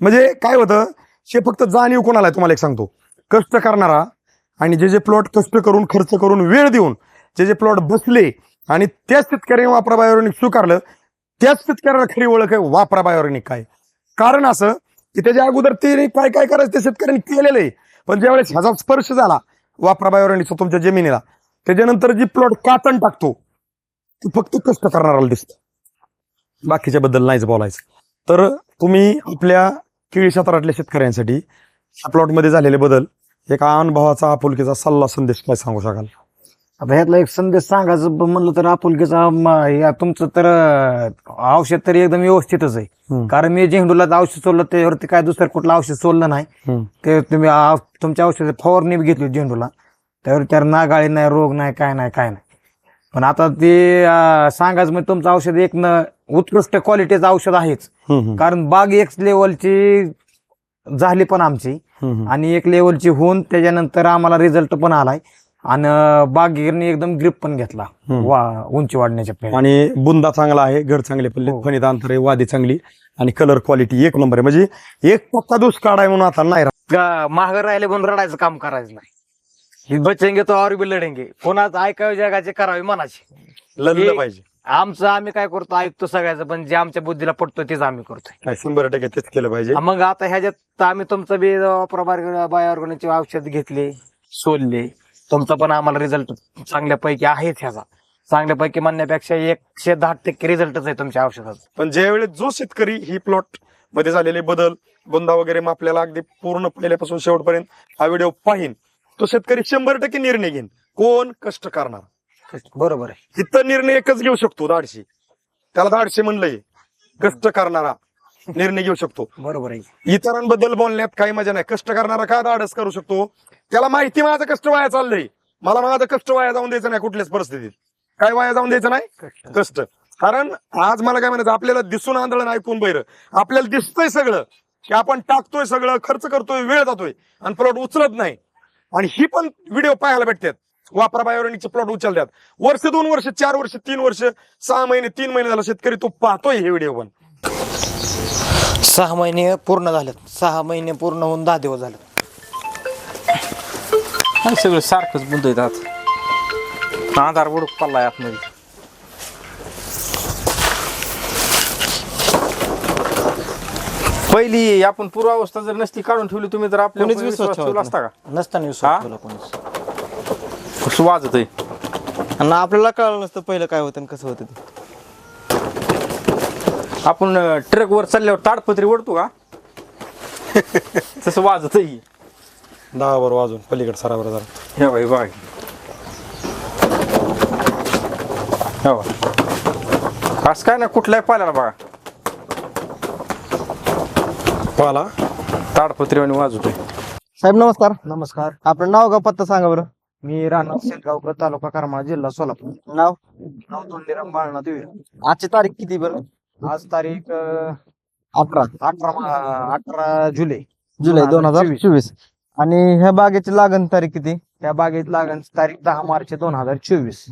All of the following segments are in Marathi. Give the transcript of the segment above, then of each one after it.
म्हणजे काय होतं हे फक्त जाणीव कोणाला आहे तुम्हाला एक सांगतो. कष्ट करणारा आणि जे जे प्लॉट कष्ट करून खर्च करून वेळ देऊन जे जे प्लॉट बसले आणि त्याच शेतकऱ्याने वापरा बायोनिक स्वीकारलं त्याच शेतकऱ्याला खरी ओळख आहे वापरा बायोनिक काय कारण असं की त्याच्या अगोदर ते काय काय करायचं ते शेतकऱ्यांनी केलेलं आहे. पण ज्यावेळेस ह्याचा स्पर्श झाला वापरा बायोनिकचा तुमच्या जमिनीला त्याच्यानंतर जी प्लॉट कातण टाकतो ती फक्त कष्ट करणाराला दिसतं. बाकीच्या बद्दल नाहीच बोलायचं. तर तुम्ही आपल्या केळी क्षेत्रातल्या शेतकऱ्यांसाठी या प्लॉटमध्ये झालेले बदल एका अनुभवाचा आपुलकीचा सल्ला संदेश काय सांगू शकाल? आता ह्यातला एक संदेश सांगायचं म्हणलं तर आपुलकीचा म- या तुमचं तर अं, औषध तरी एकदम व्यवस्थितच आहे. हम्म. कारण मी झेंडूला औषध सोडलं त्यावरती काय दुसरं कुठलं औषध सोडलं नाही. हम्म. ते तुम्ही आ- तुमच्या औषध फवारणी बी घेतली झेंडूला. त्यावर त्यावर नागाळी नाही रोग नाही काय नाही काय नाही. पण आता ते अं, सांगायचं म्हणजे तुमचं औषध एक न उत्कृष्ट क्वालिटीचं औषध आहेच. कारण बाग एक लेवलची झाली पण आमची. आणि एक लेवलची होऊन त्याच्यानंतर आम्हाला रिझल्ट पण आलाय. आणि बागीरने एकदम ग्रिप पण घेतला. वा उंची वाढण्याच्या. आणि बुंदा चांगला आहे घर चांगले पडले हो. फणीत अंतर आहे वादी चांगली. आणि कलर क्वालिटी एक नंबर आहे. म्हणजे एक टक्का दोष काढाय म्हणून आता नाही मागं राहिले पण रडायचं काम करायचं नाही. ही बचेंगे तो और भी लढेंगे कोणाचं ऐकावे जगाचे करावे मनाचे. लढलं हे- पाहिजे. आमचं आम्ही काय करतो ऐकतो सगळ्याचं पण जे आमच्या बुद्धीला पडतो तेच आम्ही करतोय. शंभर टक्के तेच केलं पाहिजे. मग आता ह्याच्यात आम्ही तुमचं बी बायोऑर्गॅनिकचे औषध घेतले सोडले. तुमचा पण आम्हाला रिझल्ट चांगल्यापैकी आहेच ह्याचा. चांगल्यापैकी म्हणण्यापेक्षा एकशे दहा टक्के रिझल्टच आहे तुमच्या औषधाचा. पण ज्यावेळेस जो शेतकरी ही प्लॉटमध्ये झालेले बदल बुंदा वगैरे मग आपल्याला अगदी पूर्ण पहिल्यापासून शेवटपर्यंत हा व्हिडिओ पाहिन तो शेतकरी शंभर टक्के निर्णय घेईन. कोण कष्ट करणार? बरोबर आहे. इथं निर्णय एकच घेऊ शकतो धाडशी त्याला धाडशी म्हणलंय. कष्ट करणारा निर्णय घेऊ शकतो. बरोबर आहे. इतरांबद्दल बोलण्यात काही मजा नाही. कष्ट करणारा काय धाडस करू शकतो? त्याला माहिती माझं कष्ट वाया चाललंय. मला माझं कष्ट वाया जाऊन द्यायचं नाही कुठल्याच परिस्थितीत. काय वाया जाऊन द्यायचं नाही? कष्ट. कारण आज मला काय म्हणायचं आपल्याला दिसून आंदोलन ऐकून बैर आपल्याला दिसतंय सगळं की आपण टाकतोय सगळं खर्च करतोय वेळ जातोय. आणि प्लॉट उचलत नाही. आणि ही पण व्हिडिओ पाहायला भेटतात. वापरा बायोनिकचे प्लॉट उचलतात वर्ष दोन वर्ष चार वर्ष तीन वर्ष सहा महिने तीन महिने झाला शेतकरी तो पाहतोय हे व्हिडिओ पण. सहा महिने पूर्ण झालेत. सहा महिने पूर्ण होऊन दहा दिवस झाले आणि सगळं सारखंच बुंद येतात आधार बुडूक पडलाय आतमध्ये. पहिली आपण पूर्वावस्था जर नसती काढून ठेवली तुम्ही तर आपल्या कोणीच विश्वास ठेवत ठेवला असता का? नसताना हा? विश्वास ठेवला कोणीच. कसं वाजत आहे. आणि आपल्याला कळलं नसतं पहिलं काय होतं आणि कसं होतं ते. आपण ट्रक वर चालल्यावर ताडपत्री ओढतो का? तसं वाजत आहे. दहा बरं वाजून पलीकडे सरावर जरा हे बाई बाय हे बघा असं काय ना कुठल्याही पाल्याला बघा. पाला? ताडपत्री आणि वाजवतोय साहेब नमस्कार. नमस्कार. आपलं नाव का पत्ता सांगा बरं? मी राहणार शेतगावकर तालुका करमाळा जिल्हा सोलापूर. नाव? नाव धोंडीराम बाळनाथ देवी आजची तारीख किती बरं? आज तारीख अं, अठरा अठरा मा- अठरा जुलै. जुलै दोन हजार 2024. चोवीस. आणि ह्या बागेची लागण तारीख किती? त्या बागेत लागण तारीख दहा मार्च दोन हजार चोवीस.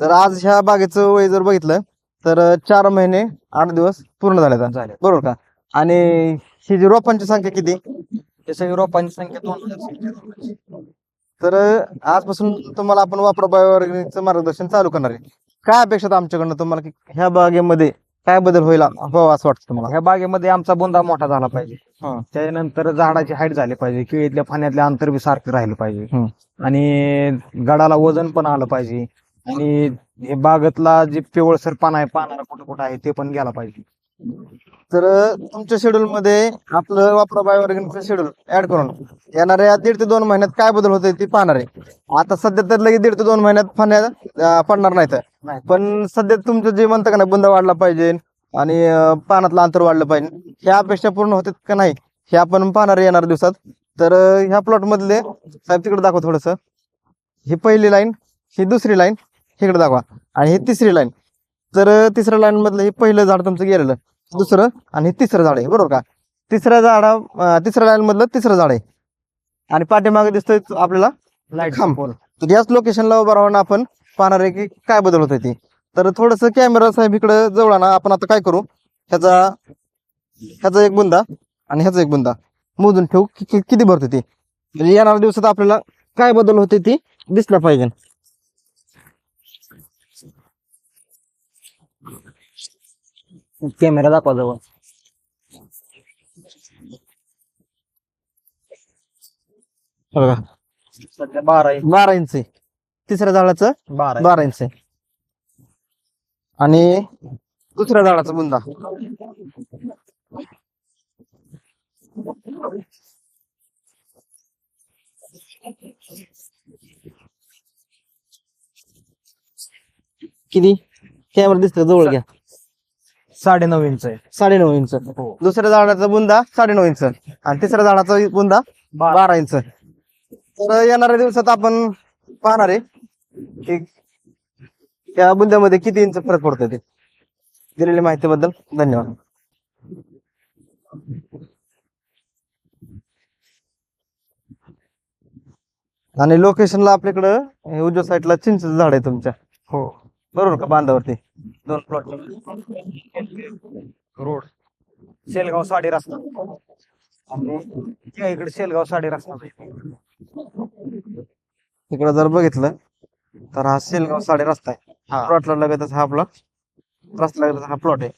तर आज ह्या बागेचं वय जर बघितलं तर अं, चार महिने आठ दिवस पूर्ण झाले आता. झाले बरोबर का? आणि ही जी रोपांची संख्या किती? ते सगळी रोपांची संख्या दोन हजार. तर आजपासून तुम्हाला आपण वापरा बायोऑर्गॅनिकचं मार्गदर्शन चालू करणार आहे. काय अपेक्षा आमच्याकडनं? तुम्हाला की ह्या बागेमध्ये काय बदल होईल व्हावा असं वाटतं तुम्हाला? ह्या बागेमध्ये आमचा बुंदा मोठा झाला पाहिजे. हा. त्यानंतर झाडाची हाईट झाली पाहिजे केळीतल्या फाण्यातल्या अंतर बी सारखं राहिलं पाहिजे. आणि गडाला वजन पण आलं पाहिजे. आणि हे बागेतला जे पिवळसर पान आहे पानाला कुठं कुठं आहे ते पण गेला पाहिजे. तर तुमच्या शेड्यूल मध्ये आपलं वापरा बायोऑर्गॅनिकचं शेड्यूल ऍड करून येणाऱ्या दीड ते दोन महिन्यात काय बदल होते ते पाहणार आहे. आता सध्या तर लगेच दीड ते दोन महिन्यात फाण्यात पडणार नाहीत. पण सध्या तुमचं जे म्हणतं का ना बुंदा वाढला पाहिजे आणि अं, पानातलं अंतर वाढलं पाहिजे ह्या अपेक्षा पूर्ण होतात का नाही हे आपण पाहणार येणार दिवसात. तर ह्या प्लॉट मधले साहेब तिकडे दाखवा थोडस. ही पहिली लाईन ही दुसरी लाईन इकडे दाखवा. आणि ही तिसरी लाईन तर तिसऱ्या लाईन मधलं हे पहिलं झाड तुमचं गेलेलं. दुसरं आणि हे तिसरं झाड आहे बरोबर का? तिसऱ्या झाडा तिसऱ्या लाईन मधलं तिसरं झाड आहे. आणि पाठीमागे दिसतोय आपल्याला लाइट खांब. तर याच लोकेशनला उभं राहून आपण पाहणार आहे की काय बदल होत ते. तर थोडस कॅमेरा साहेब इकडे जवळ ना आपण आता काय करू? ह्याचा ह्याचा एक बुंदा आणि ह्याचा एक बुंदा. मोजून ठेवू किती भरते ती. येणाऱ्या दिवसात आपल्याला काय बदल होते ती दिसला पाहिजे. कॅमेरा दाखवा जवळ. बघा. सध्या बारा इंच. बारा इंच आहे. तिसऱ्या झाडाचं बारा बारा इंच. आहे. आणि दुसऱ्या झाडाचा बुंदा. किती? कॅमेरा दिसतो जवळ घ्या. साडे नऊ इंच आहे. साडेनऊ इंच. दुसऱ्या झाडाचा बुंदा साडेनऊ इंच. आणि तिसऱ्या झाडाचा बुंदा बारा. इंच. तर येणाऱ्या दिवसात आपण पाहणार आहे की त्या बुंद्यामध्ये किती इंच फरक पडतो ते. दिलेल्या माहितीबद्दल धन्यवाद. आणि लोकेशनला आपल्याकडं हे उजव्या साईडला चिंच झाड आहे तुमच्या. हो. बरोबर का बांधावरती? दोन प्लॉट रोड. शेलगाव साडे रस्ता. आणि त्या इकडे शेलगाव साडे रस्ता. इकडे जर बघितलं तर हा सेलगाव साडे रस्ता आहे. हा. प्लॉटला लगतच हा प्लॉट रस्ता लगतच हा प्लॉट आहे.